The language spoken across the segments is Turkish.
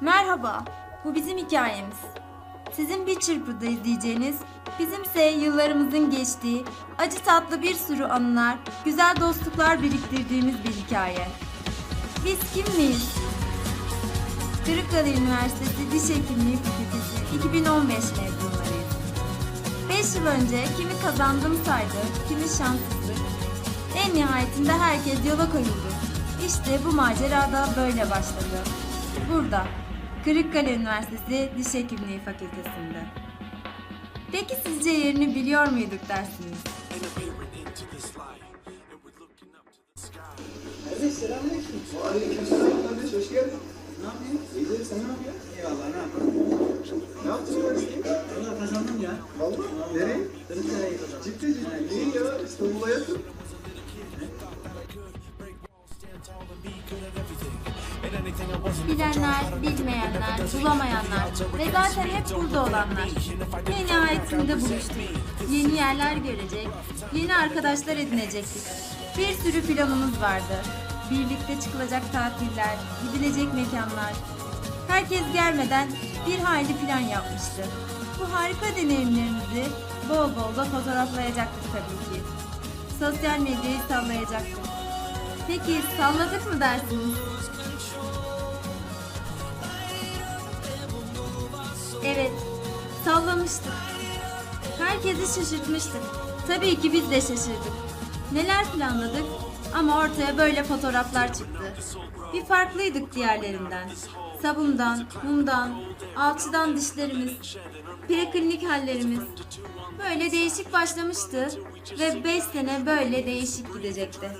Merhaba, bu bizim hikayemiz. Sizin bir çırpıda izleyeceğiniz, bizimse yıllarımızın geçtiği, acı tatlı bir sürü anılar, güzel dostluklar biriktirdiğimiz bir hikaye. Biz kim miyiz? Kırıkkale Üniversitesi Diş Hekimliği Fakültesi 2015 mezunlarıyız. 5 yıl önce kimi kazandım saydı, kimi şanssızlık. En nihayetinde herkes yola koyuldu. İşte bu macera da böyle başladı. Burada, Kırıkkale Üniversitesi Diş Hekimliği Fakültesinde. Peki sizce yerini biliyor muyduk dersiniz? Kardeş selamünaleyküm. Aleykümselam kardeş, hoş geldin. Ne yapıyorsun? İyidir, sen ne yapıyorsun? Eyvallah ne yapalım? Ne yaptın üniversiteyi? Valla kazandım ya. Vallahi. Nereye? Kırıkkale'yi kazandım. Ciddi ciddi. İyi ya, İstanbul'a yakın. Bilenler, bilmeyenler, bulamayanlar ve zaten hep burada olanlar. En nihayetinde buluştuk. Yeni yerler görecek, yeni arkadaşlar edinecektik. Bir sürü planımız vardı. Birlikte çıkılacak tatiller, gidilecek mekanlar. Herkes gelmeden bir hayli plan yapmıştı. Bu harika deneyimlerimizi bol bol da fotoğraflayacaktık tabii ki. Sosyal medyayı sallayacaktık. Peki salladık mı dersiniz? Evet, sallamıştık. Herkesi şaşırtmıştık. Tabii ki biz de şaşırdık. Neler planladık ama ortaya böyle fotoğraflar çıktı. Bir farklıydık diğerlerinden. Sabundan, mumdan, alçıdan dişlerimiz, preklinik hallerimiz. Böyle değişik başlamıştı ve 5 sene böyle değişik gidecekti.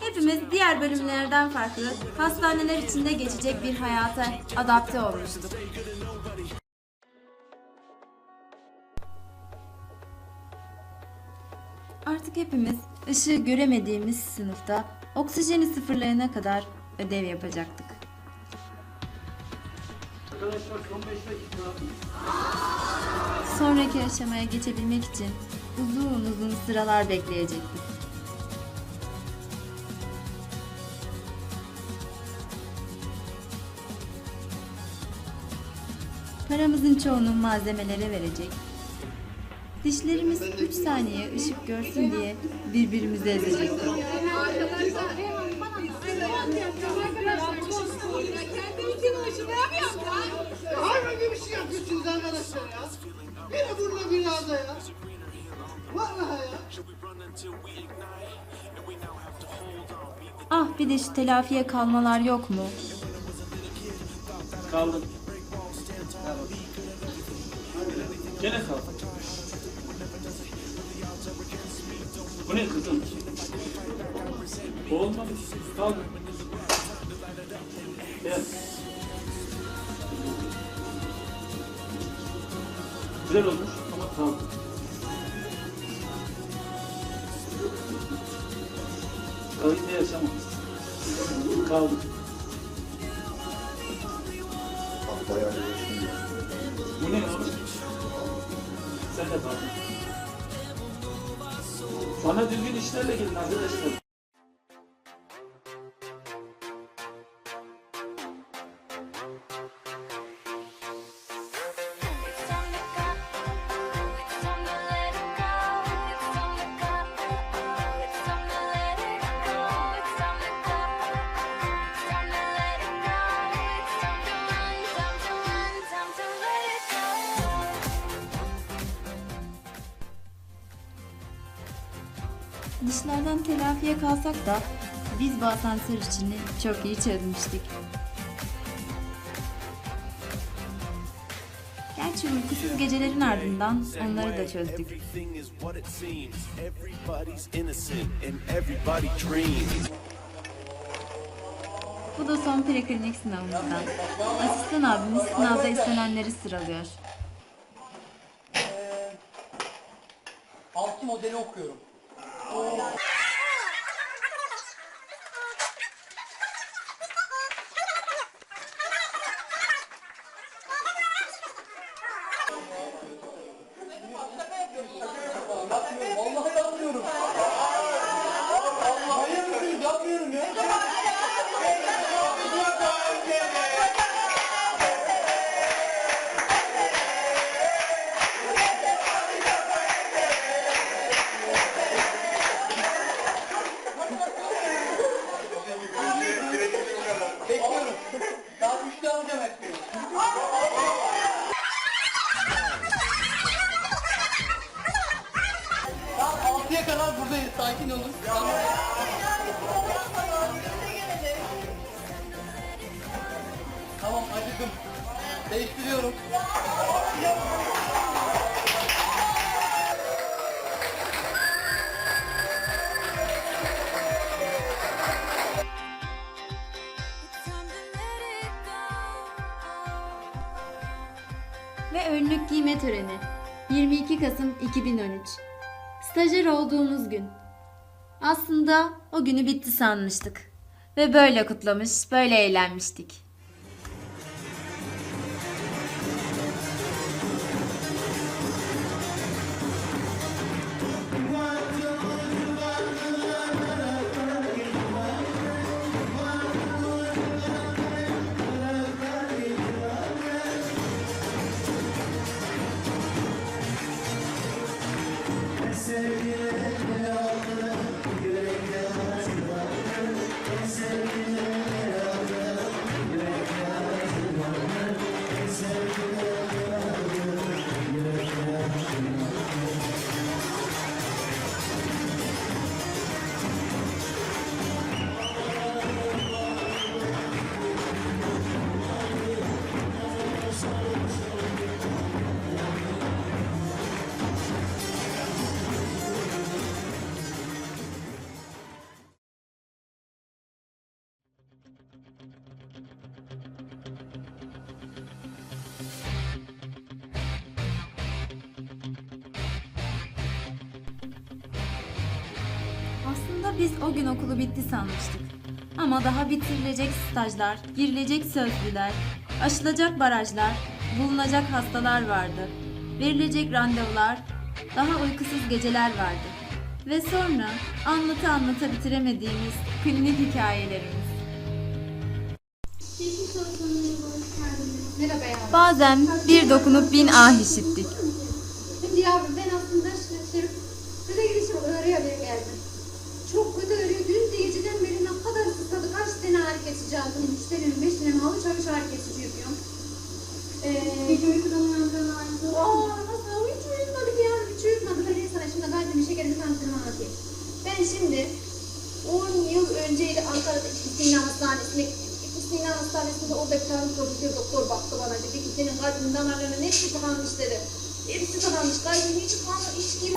Hepimiz diğer bölümlerden farklı hastaneler içinde geçecek bir hayata adapte olmuştuk. Artık hepimiz ışığı göremediğimiz sınıfta oksijeni sıfırlayana kadar ödev yapacaktık. Arkadaşlar son 5 dakika. Sonraki aşamaya geçebilmek için uzun uzun sıralar bekleyecektik. Paramızın çoğunu malzemelere verecek. Dişlerimiz 3 saniye ışık görsün diye birbirimizi. Hayvan gibi şey yapıyorsunuz arkadaşlar ya. Biri burada biri ağda ya. Vallahi ya. Ah bir de şu telafiye kalmalar yok mu? Kaldım. Gene kaldım. Bu ne kızım? Olmadı. Kaldım. Gel. Güzel olmuş ama kaldım. Kalayım diye yaşamam. Kaldım. Bana düzgün işlerle gelin arkadaşlar. Dişlerden telafiye kalsak da biz bu asansör işini çok iyi çözmüştük. Gerçi uykusuz gecelerin ardından onları da çözdük. Bu da son preklinik sınavımızdan. Asistan abimiz sınavda istenenleri sıralıyor. Altı modeli okuyorum. Vallahi Ve önlük giyme töreni. 22 Kasım 2013. Stajyer olduğumuz gün. Aslında o günü bitti sanmıştık. Ve böyle kutlamış, böyle eğlenmiştik. Biz o gün okulu bitti sanmıştık. Ama daha bitirilecek stajlar, girilecek sözlüler, aşılacak barajlar, bulunacak hastalar vardı. Verilecek randevular, daha uykusuz geceler vardı. Ve sonra anlata anlata bitiremediğimiz klinik hikayelerimiz. Bazen bir dokunup bin ah işittik. Şimdi yavrum ben aslında kesici aldım. Üç tane mi beş tane mi havuç havuç ağrı kesici yapıyorum. Ee, Gece uykudan uyandığın ağrısı Aa nasıl? Hiç uyutmadık yavrum. Hiç uyutmadık. Hadi sana şimdi kalbimi şekerimi tansiyonu anlatayım. Ben şimdi 10 yıl önceydi Ankara'da İstina Hastanesi'ne gittim. İstina Hastanesi'nde orada bir tane profesör doktor baktı bana dedi ki senin kalbin damarlarının hepsi tıkanmış dedi. Hepsi tıkanmış. Kalbin hiç kanı hiç gibi.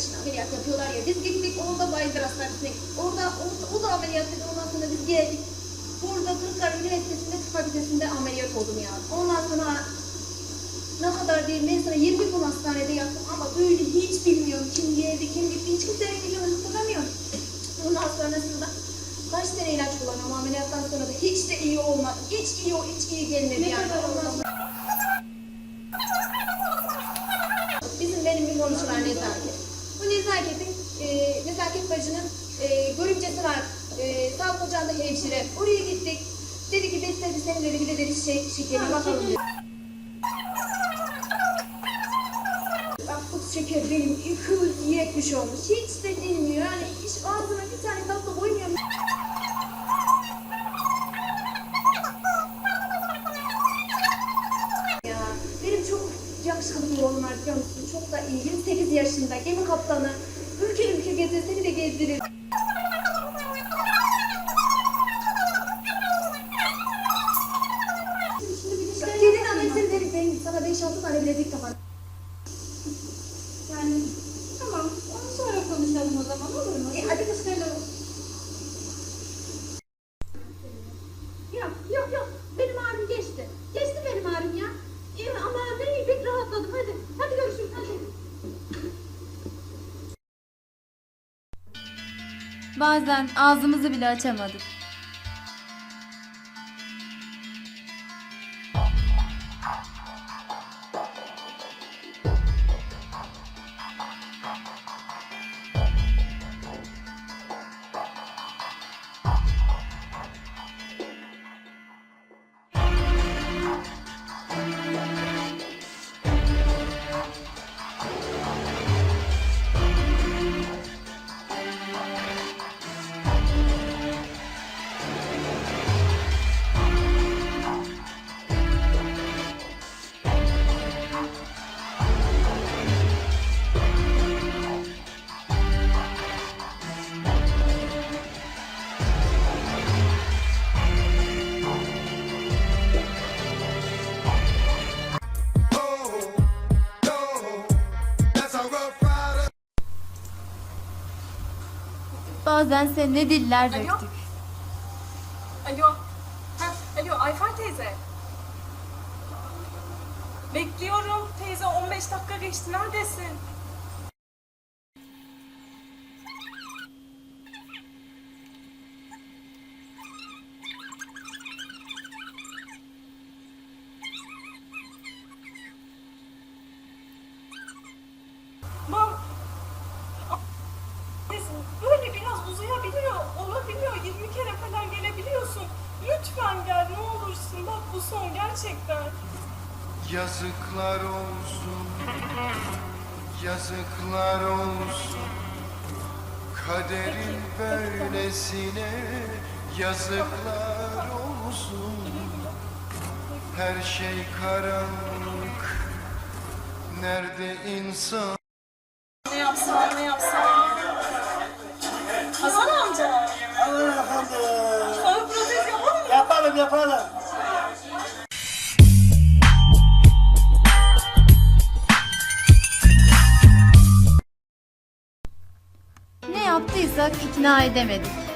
İçin ameliyat yapıyorlar ya. Biz gittik orada Baydır Hastanesi'ne gittik. Orada, orada o da ameliyat dedi. Ondan sonra biz geldik. Burada Kırıkkale Üniversitesi'nde tıp fakültesinde ameliyat oldum yani. Ondan sonra ne kadar değil ben sana 20 gün hastanede yattım ama böyle hiç bilmiyorum kim geldi kim gitti hiç kimsenin gücünü hatırlamıyorum. Ondan sonrasında kaç tane ilaç kullanıyorum ameliyattan sonra da hiç de iyi olmadı. Hiç iyi hiç iyi gelmedi yani. Ondan sonra- Bizim benim bir komşu var nezaket. Bu nezaketin e, nezaket bacının e, görümcesi var. E, sağlık ocağında hemşire. Oraya gittik. Dedi ki dedi, dedi senin dedi bir de dedi şey, şekeri bakalım dedi. Baktık şeker benim 270 olmuş. Hiç de dinmiyor. Yani hiç ağzına bir tane tatlı koymuyorum. Ya benim çok yakışıklı bir oğlum var biliyor musun? Çok da iyi. 28 yaşında. Gemi kaptanı. Seni de gezdirir. Gelin annesini verin. Ben sana 5-6 tane bilezik takarım. Yani tamam. Onu sonra konuşalım o zaman olur mu? E, hadi kıskanalım. Yok yok yok. Benim ağrım geçti. Geçti Bazen ağzımızı bile açamadık. Bazen sen ne diller Alo? döktük. Alo. Ha, alo Ayfer teyze. Bekliyorum teyze 15 dakika geçti neredesin? Bak biz böyle biraz uzayabiliyor, olabiliyor. 20 kere falan gelebiliyorsun. Lütfen gel ne olursun. Bak bu son gerçekten. Yazıklar olsun. Yazıklar olsun. Kaderin böylesine Yazıklar olsun. Her şey karanlık. Nerede insan? Ne yapsam ne yapsam. Yapalım. Ne yaptıysak ikna edemedik.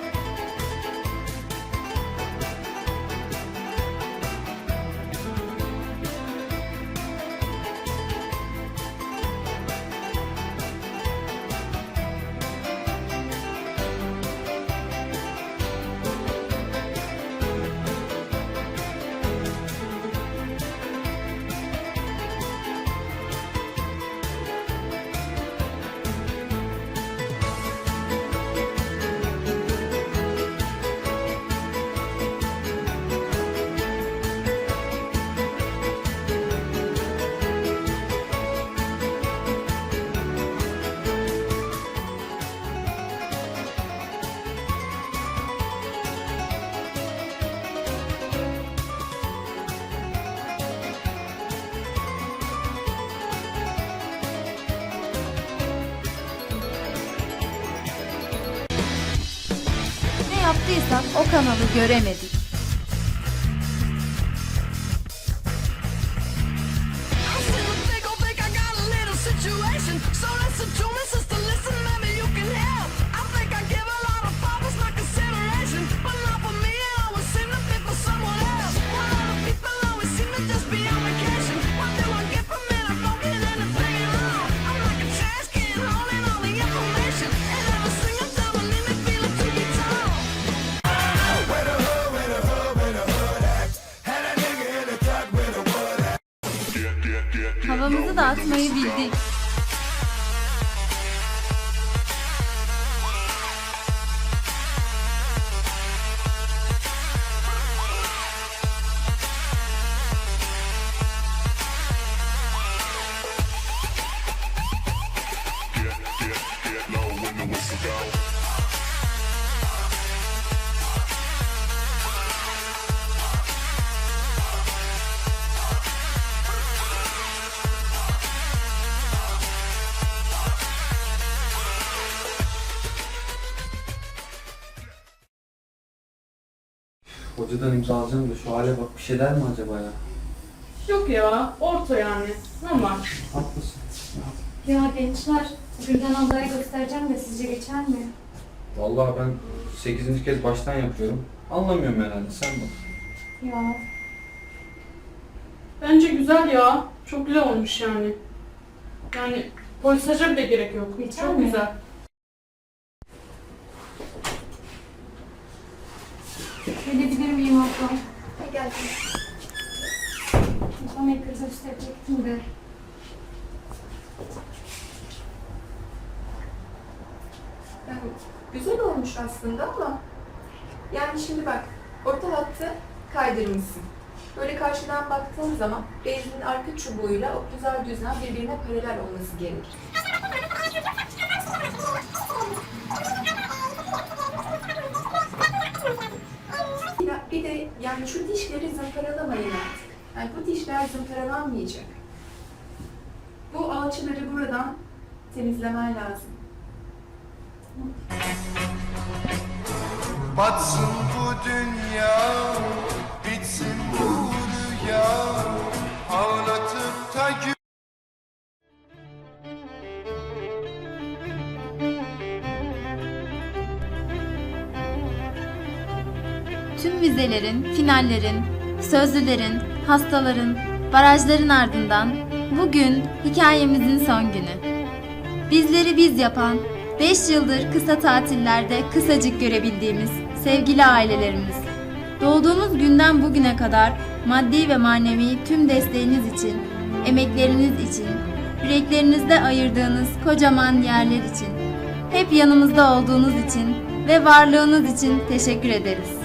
Yaptıysak o kanalı göremedik. Atmayı bildik. Hocadan imza alacağım da şu hale bak bir şey der mi acaba ya? Yok ya orta yani. Normal. Haklısın. Ya gençler, Gülden ablaya göstereceğim de sizce geçer mi? Vallahi ben 8. kez baştan yapıyorum. Anlamıyorum herhalde sen bak. Ya Bence güzel ya. Çok güzel olmuş yani. Yani polisaja bile gerek yok. Geçer Çok mi? güzel. Gelebilir miyim abla? Gel. Tam ekranı gösterecektim de. Yani güzel olmuş aslında ama yani şimdi bak orta hattı kaydırmışsın. Böyle karşıdan baktığın zaman bezin arka çubuğuyla o güzel düzlen birbirine paralel olması gerekir. Yani şu dişleri zımparalamayın artık. Yani bu dişler zımparalanmayacak. Bu alçıları buradan temizlemen lazım. Batsın bu dünya Bitsin bu rüya tüm vizelerin, finallerin, sözlülerin, hastaların, barajların ardından bugün hikayemizin son günü. Bizleri biz yapan, 5 yıldır kısa tatillerde kısacık görebildiğimiz sevgili ailelerimiz. Doğduğumuz günden bugüne kadar maddi ve manevi tüm desteğiniz için, emekleriniz için, yüreklerinizde ayırdığınız kocaman yerler için, hep yanımızda olduğunuz için ve varlığınız için teşekkür ederiz.